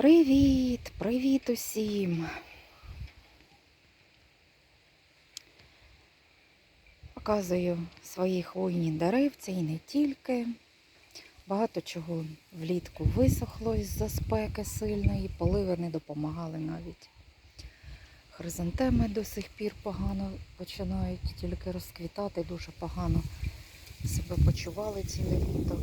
Привіт, привіт усім. Показую свої хвойні деревця і не тільки. Багато чого влітку висохло із-за спеки сильної, поливи не допомагали навіть. Хризантеми до сих пір погано починають тільки розквітати, дуже погано себе почували ціле літо.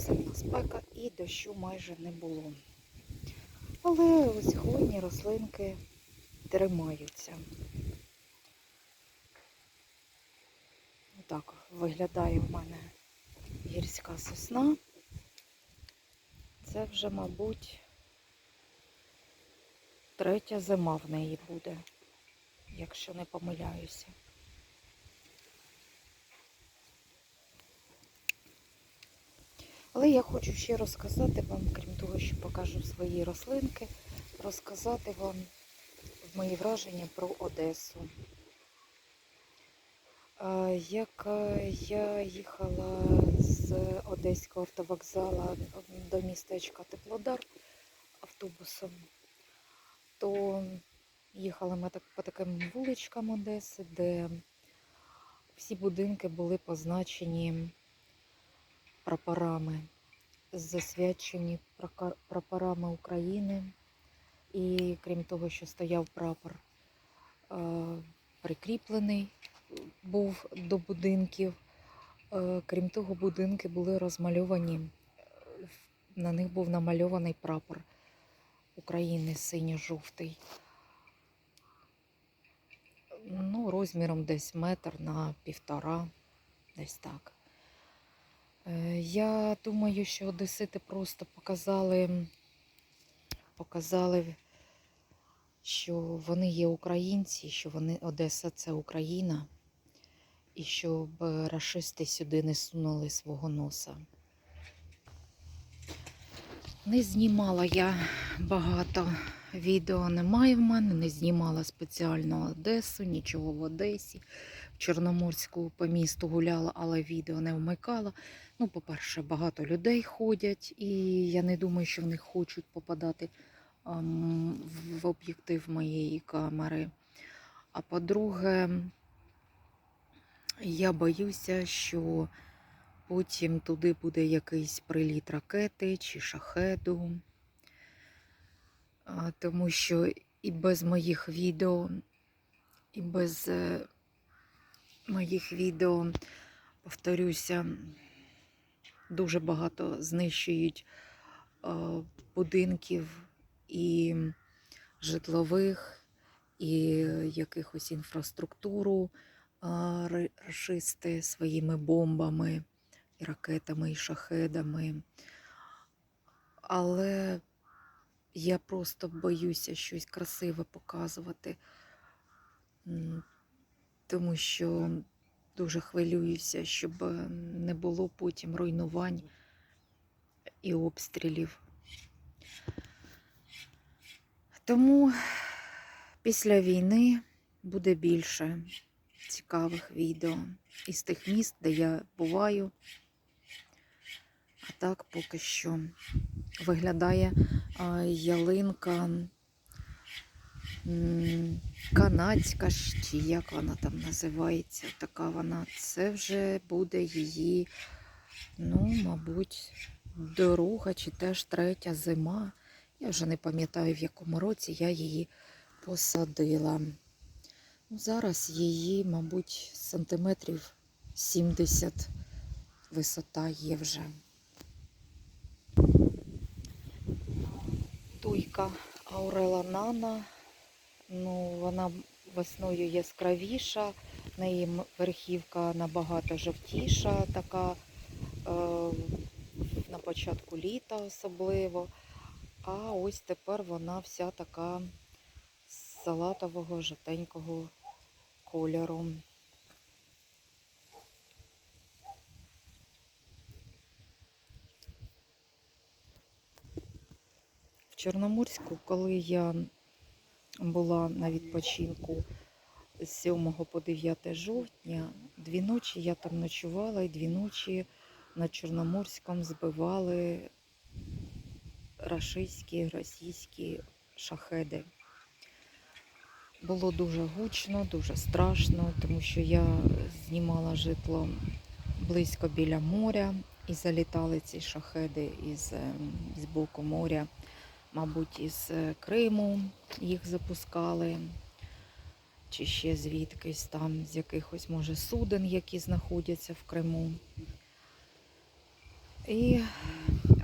Сильна спека і дощу майже не було. Але ось хвойні рослинки тримаються. Отак виглядає в мене гірська сосна. Це вже, мабуть, третя зима в неї буде, якщо не помиляюся. Але я хочу ще розказати вам, крім того, що покажу свої рослинки, розказати вам мої враження про Одесу. Як я їхала з Одеського автовокзала до містечка Теплодар автобусом, то їхали ми так по таким вуличкам Одеси, де всі будинки були позначені прапорами, засвячені прапорами України. І крім того, що стояв прапор е, прикріплений був до будинків. Е, Крім того, будинки були розмальовані. е, На них був намальований прапор України синьо-жовтий. Ну, розміром десь метр на півтора, десь так. Е, Я думаю, що одесити просто показали, показали, що вони є українці, що вони Одеса це Україна, і щоб е, рашисти сюди не сунули свого носа. Не знімала я багато відео, немає в мене, не знімала спеціально Одесу, нічого в Одесі. В Чорноморську по місту гуляла, але відео не вмикала. Ну, по-перше, багато людей ходять, і я не думаю, що вони хочуть попадати в об'єктив моєї камери. А по-друге, я боюся, що потім туди буде якийсь приліт ракети чи шахеду. Тому що і без моїх відео, і без е, моїх відео, повторюся, дуже багато знищують е, будинків і житлових, і якихось інфраструктуру е, рашисти своїми бомбами, і ракетами, і шахедами. Але я просто боюся щось красиве показувати, тому що дуже хвилююся, щоб е, не було потім руйнувань і обстрілів. Тому після війни буде більше цікавих відео із тих міст, де я буваю. А так поки що виглядає ялинка м, канадська, чи як вона там називається. Така вона. Це вже буде її, ну, мабуть, друга чи теж третя зима. Я вже не пам'ятаю, в якому році я її посадила. Ну, зараз її, мабуть, сантиметрів 70 висота є вже. Туйка Аурела Нана. Ну, вона весною яскравіша, в неї верхівка набагато жовтіша, така е, на початку літа особливо. А ось тепер вона вся така салатового жовтенького кольору. В Чорноморську, коли я була на відпочинку з 7 по 9 жовтня, дві ночі я там ночувала і дві ночі на Чорноморському збивали рашистські, російські шахеди. Було дуже гучно, дуже страшно, тому що я знімала житло близько біля моря і залітали ці шахеди із, е, з боку моря, мабуть, із е, Криму їх запускали, чи ще звідкись там, з якихось, може, суден, які знаходяться в Криму. І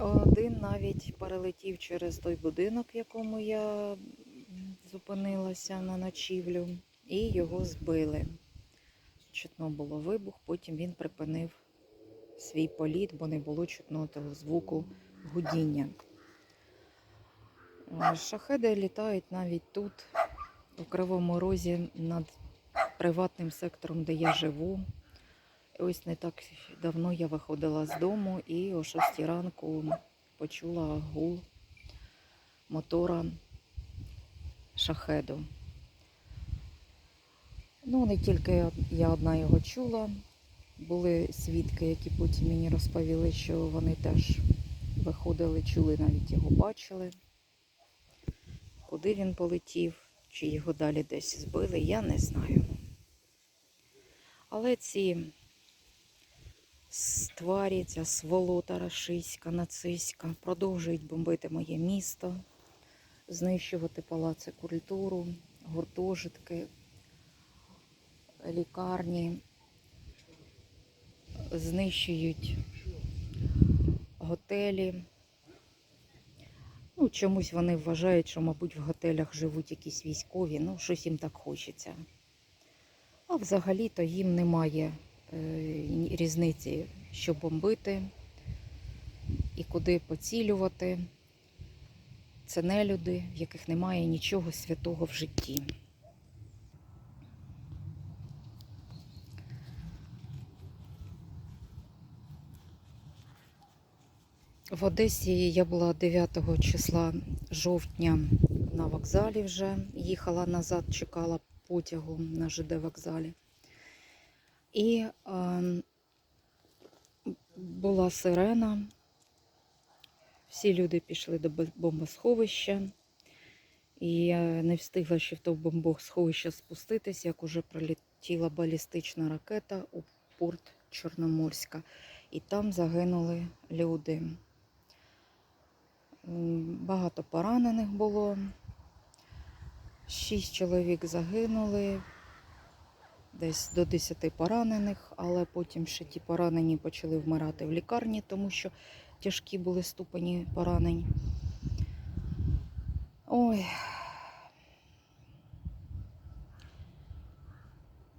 один навіть перелетів через той будинок, в якому я зупинилася на ночівлю, і його збили. Чутно було вибух, потім він припинив свій політ, бо не було чутно того звуку гудіння. Шахеди літають навіть тут, у Кривому Розі, над приватним сектором, де я живу. Ось не так давно я виходила з дому і о 6 ранку почула гул мотора шахеду. Ну, не тільки я одна його чула, були свідки, які потім мені розповіли, що вони теж виходили, чули, навіть його бачили. Куди він полетів, чи його далі десь збили, я не знаю. Але ці тварі, ця сволота рашистська, нацистська, продовжують бомбити моє місто, знищувати палаци культуру, гуртожитки, лікарні, знищують готелі. Чомусь вони вважають, що, мабуть, в готелях живуть якісь військові, ну, щось їм так хочеться. А взагалі-то їм немає е, різниці, що бомбити і куди поцілювати. Це не люди, в яких немає нічого святого в житті. В Одесі я була 9 числа жовтня на вокзалі вже. Їхала назад, чекала потягу на ЖД вокзалі. І е, була сирена. Всі люди пішли до бомбосховища. І я не встигла ще в то бомбосховище спуститись, як уже прилетіла балістична ракета у порт Чорноморська. І там загинули люди. Багато поранених було. Шість чоловік загинули, десь до 10 поранених, але потім ще ті поранені почали вмирати в лікарні, тому що тяжкі були ступені поранень. Ой.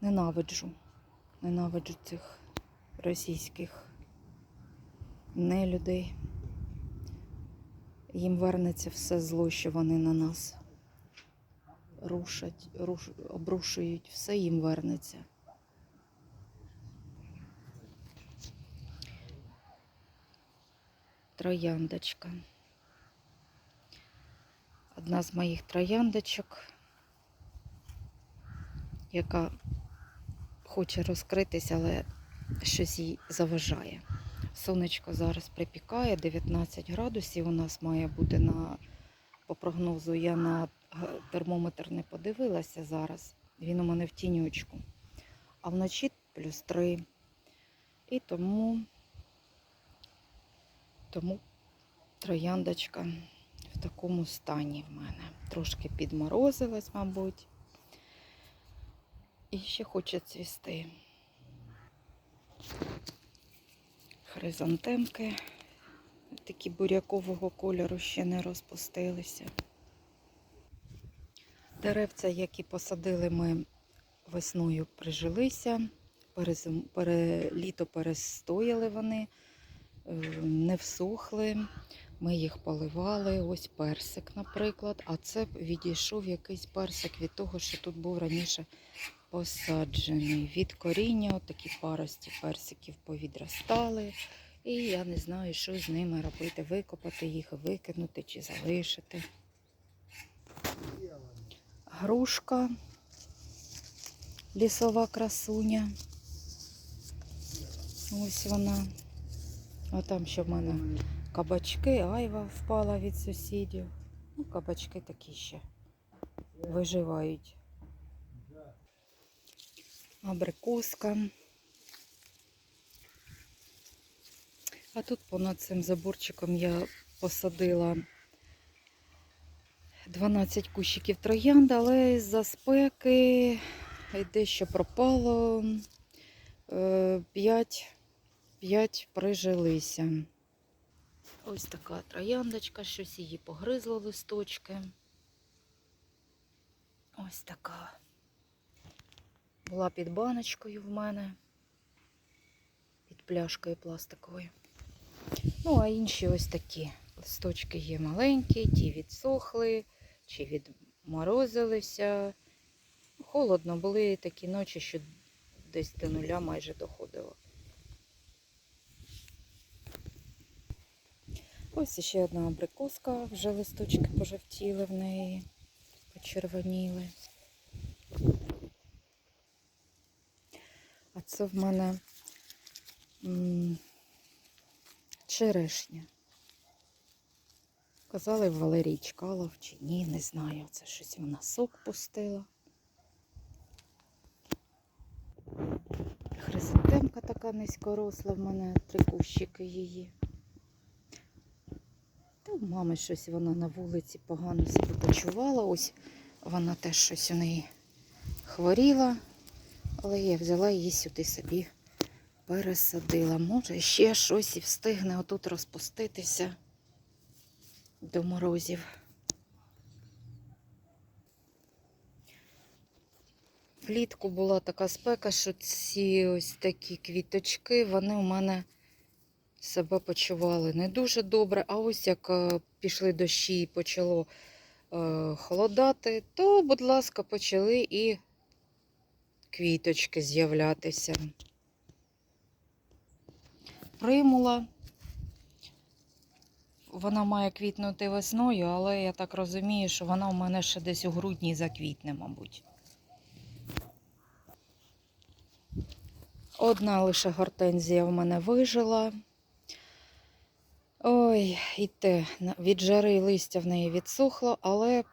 Ненавиджу. Ненавиджу цих російських нелюдей. Їм вернеться все зло, що вони на нас рушать, руш, обрушують, все їм вернеться. Трояндочка. Одна з моїх трояндочок, яка хоче розкритися, але щось їй заважає. Сонечко зараз припікає 19 градусів. У нас має бути на по прогнозу. Я на термометр не подивилася зараз. Він у мене в тінючку. А вночі плюс 3. І тому, тому трояндочка в такому стані в мене. Трошки підморозилась, мабуть. І ще хоче цвісти. Хризантемки такі бурякового кольору ще не розпустилися. Деревця, які посадили ми весною, прижилися, перезим... пере... літо перестояли вони, е, не всухли. Ми їх поливали. Ось персик, наприклад. А це відійшов якийсь персик від того, що тут був раніше посаджений. Від коріння от такі парості персиків повідростали. І я не знаю, що з ними робити. Викопати їх, викинути чи залишити. Грушка, лісова красуня. Ось вона А там ще в мене кабачки, айва впала від сусідів. Ну, кабачки такі ще виживають. Абрикоска. А тут понад цим заборчиком я посадила 12 кущиків троянд, але з-за спеки дещо пропало. 5, 5 прижилися. Ось така трояндочка, щось її погризло листочки. Ось така. Була під баночкою в мене, під пляшкою пластиковою. Ну, а інші ось такі. Листочки є маленькі, ті відсохли, чи відморозилися. Холодно, були такі ночі, що десь до нуля майже доходило. Ось ще одна абрикоска, вже листочки пожовтіли в неї, почервоніли. А це в мене черешня. Казали, Валерій Чкалов чи ні, не знаю. Це щось вона сок пустила. Хризантемка така низькоросла в мене, три кущики її. Та у мами щось вона на вулиці погано себе почувала. Ось вона теж щось у неї хворіла, але я взяла її сюди собі пересадила. Може, ще щось і встигне отут розпуститися до морозів. Влітку була така спека, що ці ось такі квіточки, вони у мене себе почували не дуже добре. А ось як е, пішли дощі і почало е, холодати, то, будь ласка, почали і квіточки з'являтися. Примула. Вона має квітнути весною, але я так розумію, що вона у мене ще десь у грудні заквітне, мабуть. Одна лише гортензія в мене вижила. Ой, і те, від жари листя в неї відсохло, але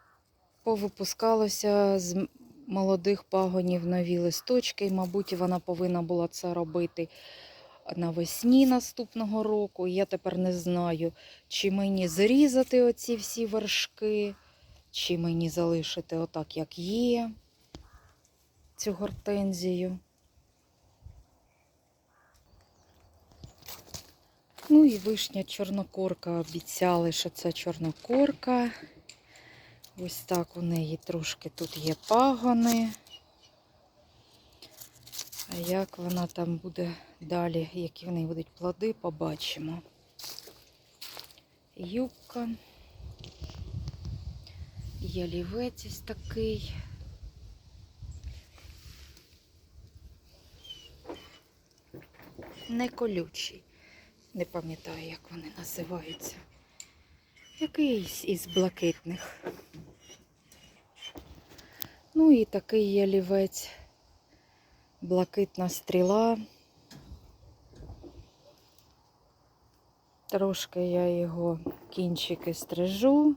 повипускалося з молодих пагонів нові листочки, і, мабуть, вона повинна була це робити навесні наступного року. Я тепер не знаю, чи мені зрізати оці всі вершки, чи мені залишити отак, як є, цю гортензію. Ну і вишня чорнокорка. Обіцяли, що це чорнокорка. Ось так у неї трошки тут є пагони. А як вона там буде далі, які в неї будуть плоди, побачимо. Юбка. Ялівець ось такий. Не колючий. Не пам'ятаю, як вони називаються. Якийсь із блакитних. Ну і такий ялівець. Блакитна стріла. Трошки я його кінчики стрижу,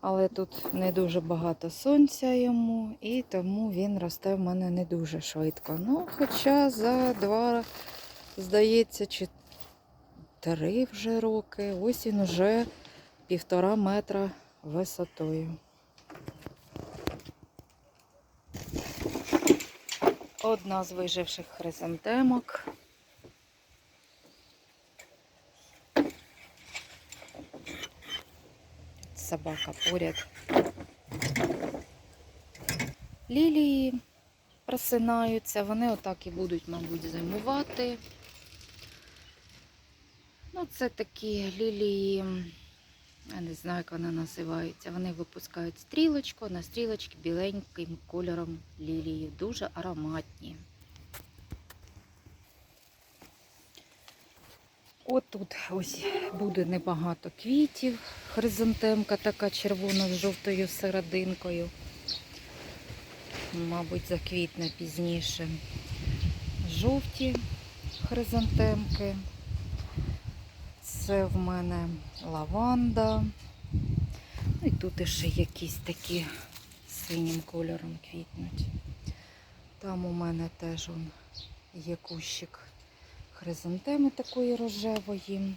але тут не дуже багато сонця йому, і тому він росте в мене не дуже швидко. Ну, хоча за два, здається, чи три вже роки, ось він уже півтора метра висотою. Одна з виживших хризантемок. Собака поряд. Лілії просинаються, вони отак і будуть, мабуть, зимувати. Ну, це такі лілії, я не знаю, як вони називаються. Вони випускають стрілочку, на стрілочці біленьким кольором лілії. Дуже ароматні. От тут ось буде небагато квітів. Хризантемка така червона з жовтою серединкою. Мабуть, заквітне пізніше. Жовті хризантемки. Це в мене лаванда. Ну і тут ще якісь такі синім кольором квітнуть. Там у мене теж он є кущик хризантеми такої рожевої.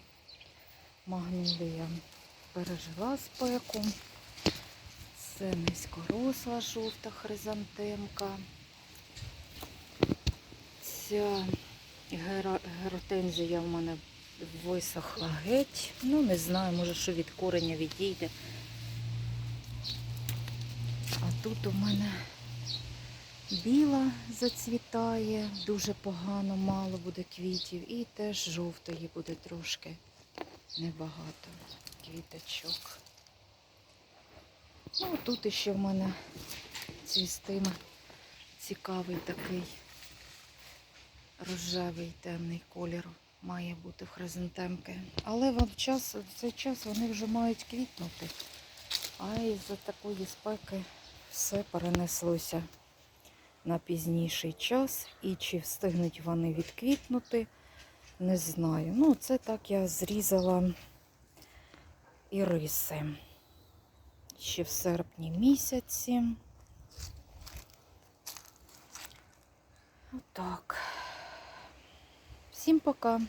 Магнолія пережила спеку. Це низькоросла жовта хризантемка. Ця геротензія в мене висохла геть. Ну, не знаю, може, що від кореня відійде. А тут у мене біла зацвітає, дуже погано, мало буде квітів. І теж жовтої буде трошки небагато квіточок. Ну, тут іще в мене цвістиме цікавий такий рожевий темний колір має бути в хризантемки. Але в час, в цей час вони вже мають квітнути. А із-за такої спеки все перенеслося на пізніший час. І чи встигнуть вони відквітнути, не знаю. Ну, це так я зрізала іриси. Ще в серпні місяці. Отак. Всім пока.